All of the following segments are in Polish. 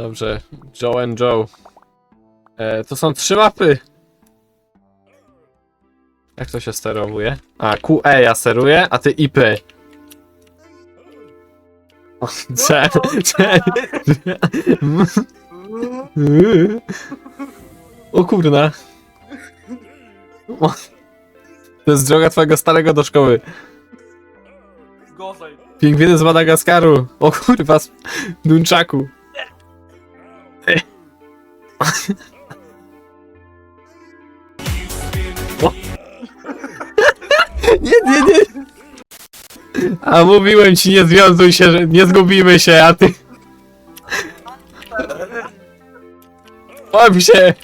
Dobrze, Joe and Joe. E, to są trzy mapy. Jak to się sterowuje? A, QE ja steruję, a ty IP. O, C, C. O kurna. O, To jest droga twojego starego do szkoły. Gorzej. Pingwiny z Madagaskaru. O kurwa, z Nunczaku. Nie, nie, nie. A mówiłem ci, nie związuj się, że nie zgubimy się, a ty... Łap się!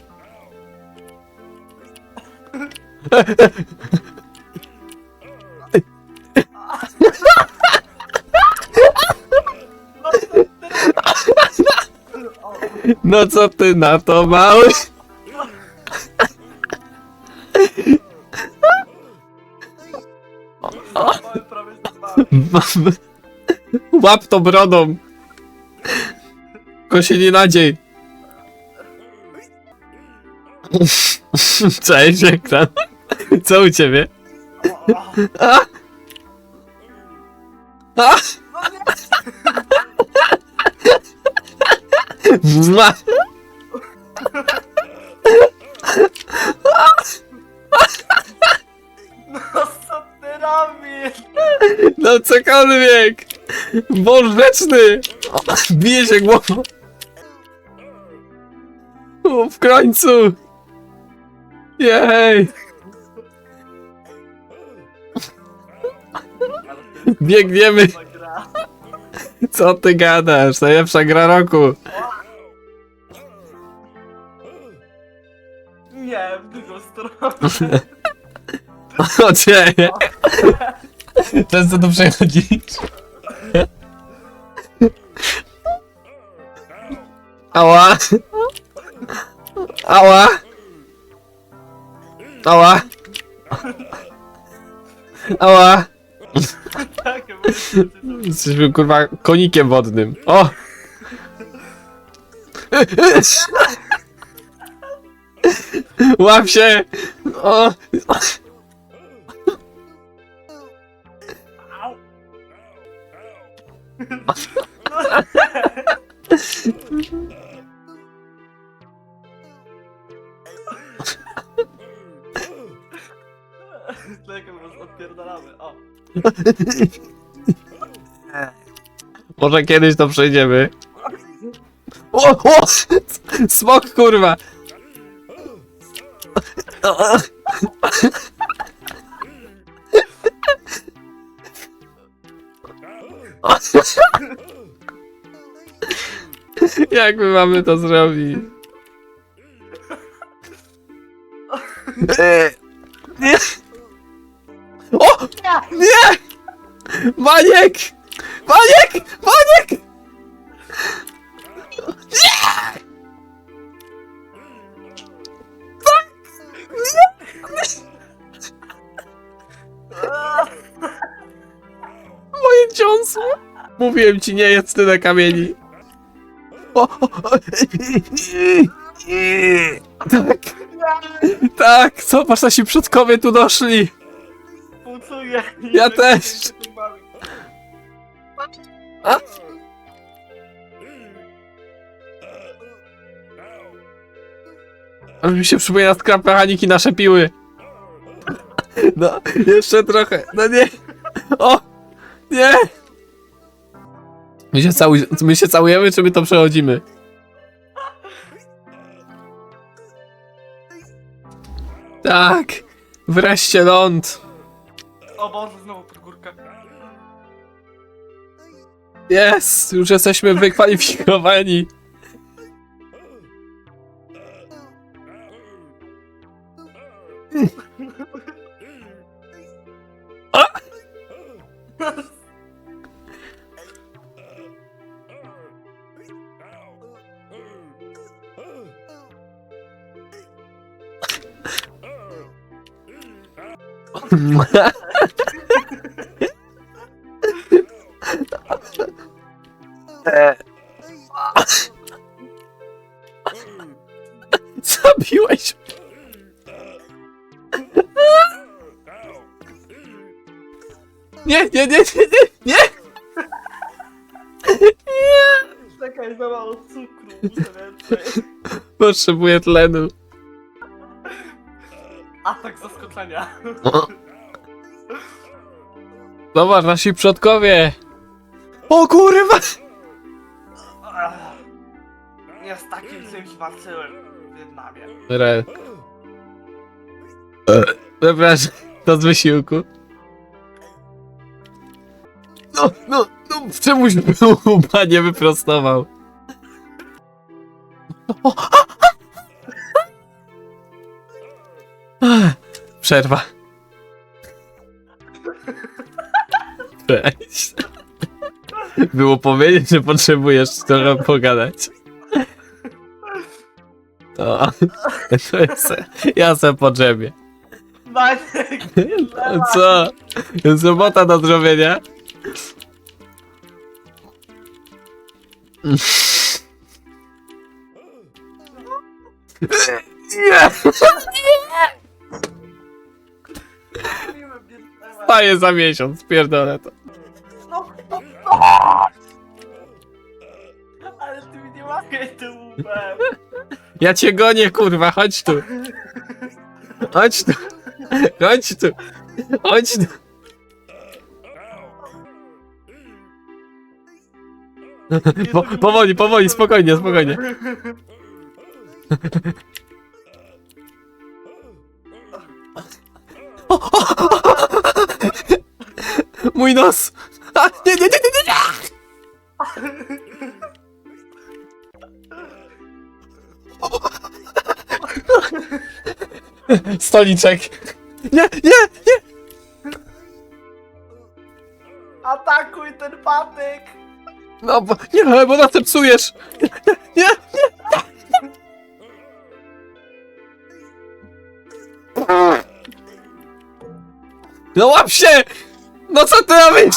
No co ty na to, mały? Zdawałem. Łap to brodą. Tylko się nie nadziej. Cześć, jak tam? Co u ciebie? A! A! Mua! No? No cokolwiek! Boż rzeczny! Bije się głową! O, w końcu! Jej! Biegniemy! Co ty gadasz? Najlepsza gra roku! stronę. O ciebie! Często tu przechodzisz? Ała! Ała! Ała! Ała! Tak, bo Jesteśmy kurwa konikiem wodnym. O! Łap się! O! Odpierdalamy. Może kiedyś to przejdziemy. O! o! Smok kurwa! Jak my mamy to zrobić? Nie! O! Nie! Maniek! Maniek! Maniek! Moje ciąsło! Mówiłem ci, nie jest tyle kamieni. O, o, o. Tak, tak, zobacz, nasi przodkowie tu doszli. Ja też. A? Aż mi się przypomina skrap mechaniki nasze piły. No, jeszcze trochę. No nie. O! Nie! My się, całuj, my się całujemy, czy my to przechodzimy? Tak! Wreszcie ląd! O Boże, znowu pod górkę. Jest! Już jesteśmy wykwalifikowani! E. Zabiłeś Nie, nie, nie, nie, nie, nie! Czekaj, za mało cukru. Potrzebuję tlenu zaskoczenia. Zobacz, nasi przodkowie! O kurwa! Nie z takim czymś walczyłem w Wietnamie. Re. Przepraszam, to z wysiłku. No, no, no, czemuś łba nie wyprostował? Przerwa. Cześć. Było powiedzieć, że potrzebujesz trochę pogadać. To, to jest, ja se. Maniek! Co? Jest robota do zrobienia? Nie! Staję za miesiąc, pierdolę to. No, no, no. Ale ty mi nie łapiesz tym łbem. Ja cię gonię, kurwa, chodź tu. Chodź tu. Chodź tu. Chodź tu. Po, powoli, powoli, spokojnie, spokojnie. Mój nos! A, nie, nie, nie, nie, nie, nie! Stoliczek. Nie, nie, nie! Atakuj ten patyk! No, bo, nie, bo na tym psujesz! Nie, nie, nie! No łap się! No co ty robisz?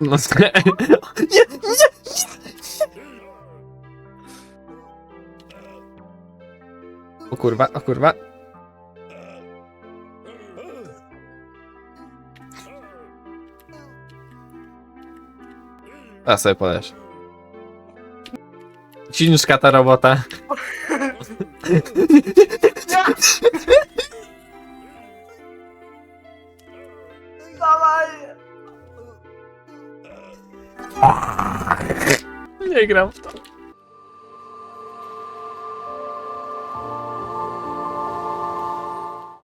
No sk- Nie, nie! O kurwa, o kurwa. A sobie poleż. Ciężka ta robota. Dawaj! Nie gram w to.